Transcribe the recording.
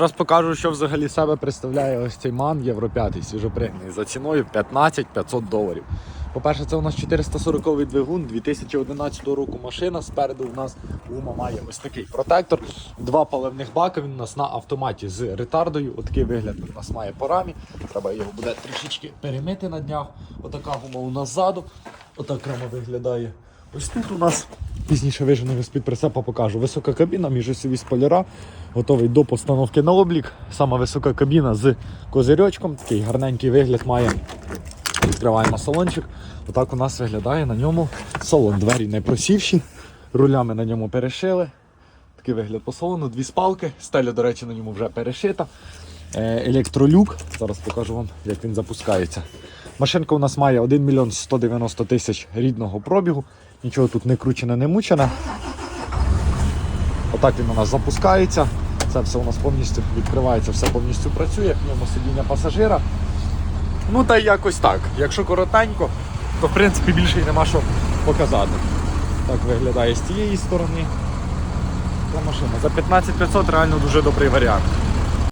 Зараз покажу, що взагалі себе представляє ось цей ман Євро 5 свіжопригнаний за ціною 15 500 доларів. По-перше, це у нас 440 двигун 2011 року машина. Спереду у нас гума має ось такий протектор, два паливних бака. Він у нас на автоматі з ретардою. Отакий вигляд у нас має по рамі. Треба його буде трішечки перемити на днях. Отака гума у нас ззаду. Отак рама виглядає. Ось тут у нас пізніше виженого з-під прицепа покажу. Висока кабіна, міжосьові спойлера, готовий до постановки на облік. Сама висока кабіна з козирьочком. Такий гарненький вигляд має. Відкриваємо салончик. Отак у нас виглядає на ньому салон. Двері не просівші, рулями на ньому перешили. Такий вигляд по салону, дві спалки. Стеля, до речі, на ньому вже перешита. Е, Електролюк. Зараз покажу вам, як він запускається. Машинка у нас має 1 мільйон 190 тисяч рідного пробігу. Нічого тут не кручене, не мучене. Отак він у нас запускається. Це все у нас повністю відкривається, все повністю працює. В ньому сидіння пасажира. Ну та й якось так. Якщо коротенько, то в принципі більше й нема що показати. Так виглядає з цієї сторони. Та машина. За 15500 реально дуже добрий варіант.